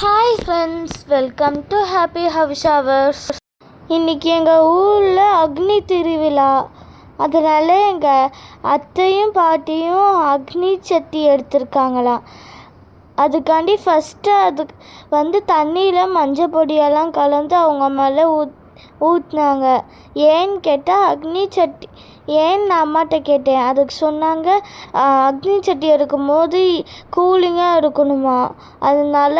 Hi friends welcome to happy house hours இன்றைக்கி எங்கள் ஊரில் அக்னி திருவிழா. அதனால் எங்கள் அத்தையும் பாட்டியும் அக்னி சட்டி எடுத்திருக்காங்களாம். அதுக்காண்டி ஃபஸ்ட்டு அது வந்து தண்ணியில் மஞ்சள் பொடியெல்லாம் கலந்து அவங்க மேலே ஊத் ஊற்றினாங்க ஏன்னு கேட்டால் அக்னி சட்டி ஏன்னு நான் அம்மாட்ட கேட்டேன். அதுக்கு சொன்னாங்க அக்னி சட்டி எடுக்கும்போது கூலிங்காக எடுக்கணுமா? அதனால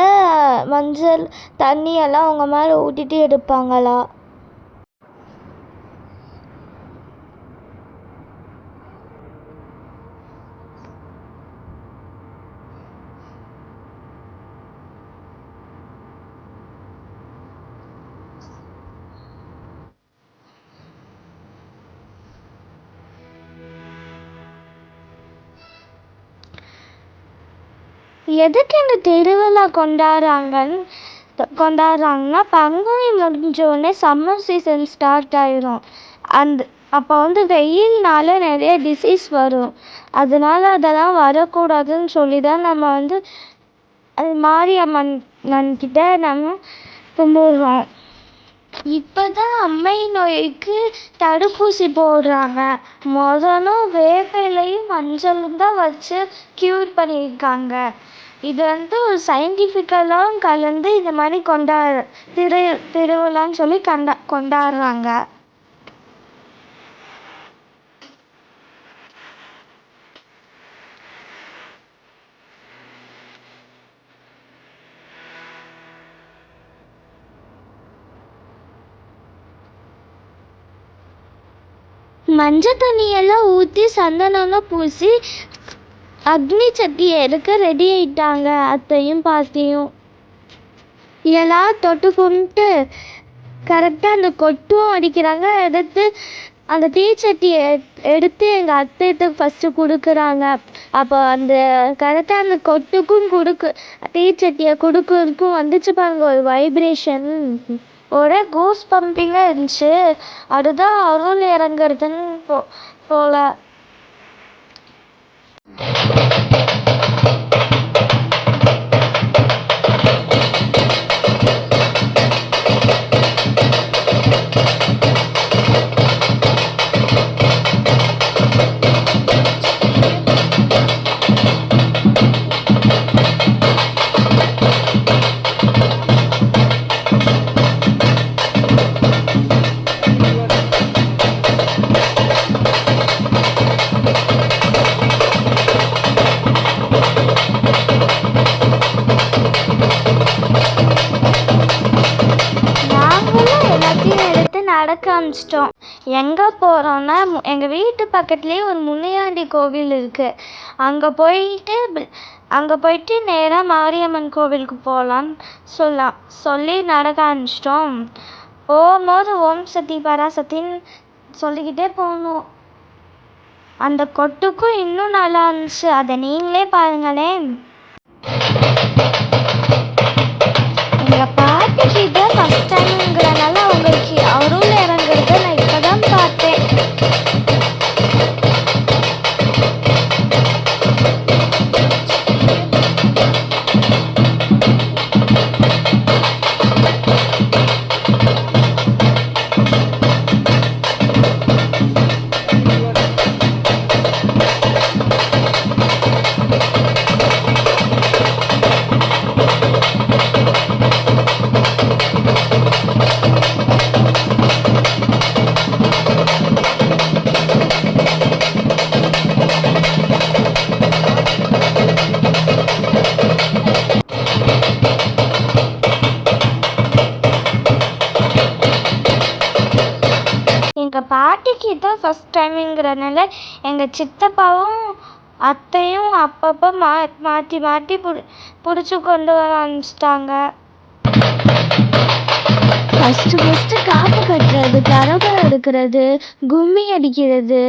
மஞ்சள் தண்ணியெல்லாம் அவங்க மேலே ஊற்றிட்டு எடுப்பாங்களா? எதுக்கு இந்த திருவிழா கொண்டாடுறாங்கன்னு கொண்டாடுறாங்கன்னா பங்குனி முடிஞ்சோடனே சம்மர் சீசன் ஸ்டார்ட் ஆயிரும். அந்த அப்போ வந்து வெயில்னால நிறைய டிசீஸ் வரும். அதனால அதெல்லாம் வரக்கூடாதுன்னு சொல்லி தான் நம்ம வந்து அது மாரியம்மன் கிட்ட நம்ம கும்பிடுறோம். இப்போ தான் அம்மை நோய்க்கு தடுப்பூசி போடுறாங்க. முதலும் வேப்பிலையும் மஞ்சளும் தான் வச்சு க்யூர் பண்ணியிருக்காங்க. இது வந்து ஒரு சயின்டிஃபிக்கலாகவும் கலந்து இந்த மாதிரி கொண்டாடு திரு திருவிழான்னு சொல்லி கண்டா கொண்டாடுறாங்க. மஞ்சள் தண்ணியெல்லாம் ஊற்றி சந்தனம்லாம் பூசி அக்னி சட்டியை எடுக்க ரெடி ஆயிட்டாங்க அத்தையும் பாட்டியும். எல்லாம் தொட்டு கும்பிட்டு கரெக்டாக அந்த கொட்டும் அடிக்கிறாங்க. எடுத்து அந்த தீச்சட்டியை எடுத்து எங்கள் அத்தைகிட்ட ஃபஸ்ட்டு கொடுக்குறாங்க. அப்போ அந்த கரெக்டாக அந்த கொட்டுக்கும் கொடுக்கு தீச்சட்டியை கொடுக்கறதுக்கும் வந்துச்சு பாருங்க ஒரு வைப்ரேஷன் ஒரே கூஸ் பம்பிங்காக இருந்துச்சு. அதுதான் அருள் இறங்குறதுன்னு போ போல. நடக்க ஆரம்பிச்சிட்டோம். எங்கே போகிறோன்னா எங்கள் வீட்டு பக்கத்துலேயே ஒரு முனியாண்டி கோவில் இருக்குது அங்கே போயிட்டு அங்கே போயிட்டு நேராக மாரியம்மன் கோவிலுக்கு போகலான்னு சொல்லலாம். சொல்லி நடக்க ஆரம்பிச்சிட்டோம். போகும்போது ஓம் சக்தி பராசக்தின்னு சொல்லிக்கிட்டே போகணும். அந்த கொட்டுக்கும் இன்னும் நல்லா இருந்துச்சு. அதை நீங்களே பாருங்களேன். பாட்டிக்கு இதான் ஃபஸ்ட் டைமுங்கிறனால எங்கள் சித்தப்பாவும் அத்தையும் அப்பப்போ மா மாற்றி மாற்றி புடி பிடிச்சி கொண்டு வர ஆரம்பிச்சிட்டாங்க. ஃபஸ்ட்டு ஃபஸ்ட்டு காப்பு கட்டுறது கரகம் எடுக்கிறது கும்மி அடிக்கிறது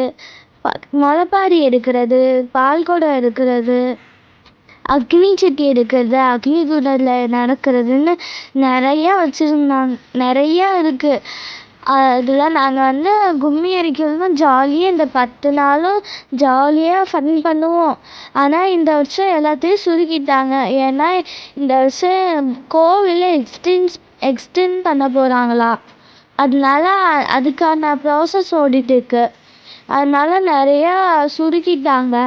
முளப்பாரி முளைப்பாரி எடுக்கிறது பால் குடம் எடுக்கிறது அக்னி சட்டி எடுக்கிறது அக்னி குடலில் நடக்கிறதுன்னு நிறையா வச்சுருந்தாங்க. நிறையா இருக்குது அதில் நாங்கள் வந்து கும்மி அடிக்கிறதும் ஜாலியாக இந்த பத்து நாளும் ஜாலியாக ஃபன் பண்ணுவோம். ஆனால் இந்த வருஷம் எல்லாத்தையும் சுருக்கிட்டாங்க. ஏன்னா இந்த வருஷம் கோவிலை எக்ஸ்டென்ஸ் எக்ஸ்டெண்ட் பண்ண போகிறாங்களாம் அதனால அதுக்கான ப்ராசஸ் ஓடிட்டுருக்கு அதனால நிறையா சுருக்கிட்டாங்க.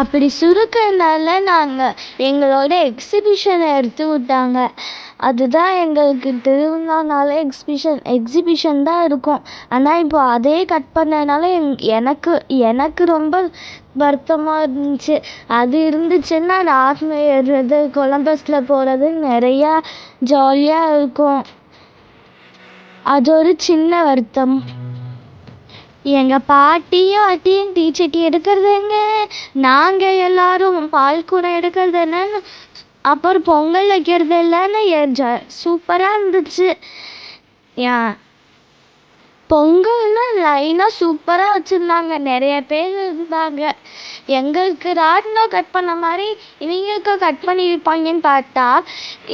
அப்படி சுருக்கறனால நாங்கள் எங்களோட எக்ஸிபிஷனை எடுத்து விட்டாங்க. அதுதான் எங்களுக்கு திருவிழானாலே எக்ஸிபிஷன் எக்ஸிபிஷன் தான் இருக்கும். ஆனால் இப்போ அதே கட் பண்ணதுனால எங் எனக்கு எனக்கு ரொம்ப வருத்தமாக இருந்துச்சு. அது இருந்துச்சுன்னா நான் ஏறுறது கொலம்பஸில் போகிறது நிறையா ஜாலியாக இருக்கும். அது ஒரு சின்ன வருத்தம். எங்கள் பாட்டியும் அத்தையும் தீச்சட்டி எடுக்கிறது எங்க நாங்கள் எல்லாரும் பால்குடம் எடுக்கிறது என்னன்னு அப்புறம் பொங்கல் வைக்கிறது இல்லைன்னு ஜ சூப்பராக இருந்துச்சு. ஏன் பொங்கல்லாம் லைனாக சூப்பராக வச்சுருந்தாங்க. நிறைய பேர் இருந்தாங்க. எங்களுக்கு ராட்டினம் கட் பண்ண மாதிரி இவங்களுக்கும் கட் பண்ணி பார்த்தா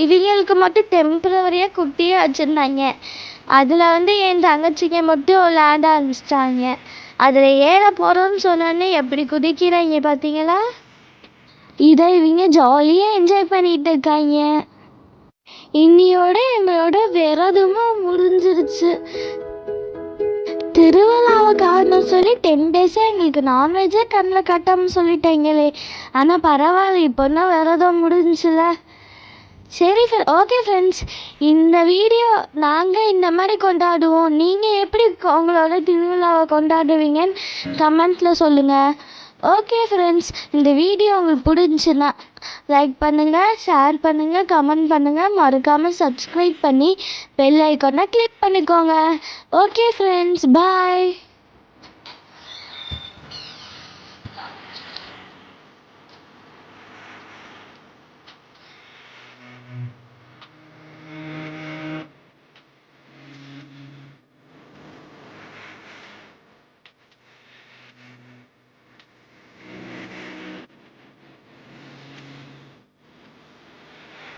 இவங்களுக்கு மட்டும் டெம்பரவரியாக குட்டியாக வச்சுருந்தாங்க. அதில் வந்து என் தங்கச்சிங்க மட்டும் விளையாட ஆரம்பிச்சிட்டாங்க அதில் ஏற போகிறோன்னு சொன்னோடனே எப்படி குதிக்கிறாங்க பார்த்தீங்களா இதை இவங்க ஜாலியாக என்ஜாய் பண்ணிகிட்டு இருக்காங்க. இன்னியோட எங்களோட விரதமும் முடிஞ்சிருச்சு. திருவிழாவை காரணம் சொல்லி டென் டேஸாக எங்களுக்கு நான்வெஜ்ஜே கண்ணில் கட்டாமல் சொல்லிட்டாங்களே. ஆனால் பரவாயில்ல இப்போ தான் விரதம் முடிஞ்சுல? சரி ஃப்ரெ ஓகே ஃப்ரெண்ட்ஸ் இந்த வீடியோ நாங்கள் இந்த மாதிரி கொண்டாடுவோம். நீங்கள் எப்படி உங்களோட திருவிழாவை கொண்டாடுவீங்கன்னு கமெண்ட்டில் சொல்லுங்கள் ஓகே ஃப்ரெண்ட்ஸ் இந்த வீடியோ உங்களுக்கு பிடிச்சின்னா லைக் பண்ணுங்கள் ஷேர் பண்ணுங்கள் கமெண்ட் பண்ணுங்கள் மறக்காமல் சப்ஸ்கிரைப் பண்ணி பெல் ஐக்கானை கிளிக் பண்ணிக்கோங்க. ஓகே ஃப்ரெண்ட்ஸ் பாய்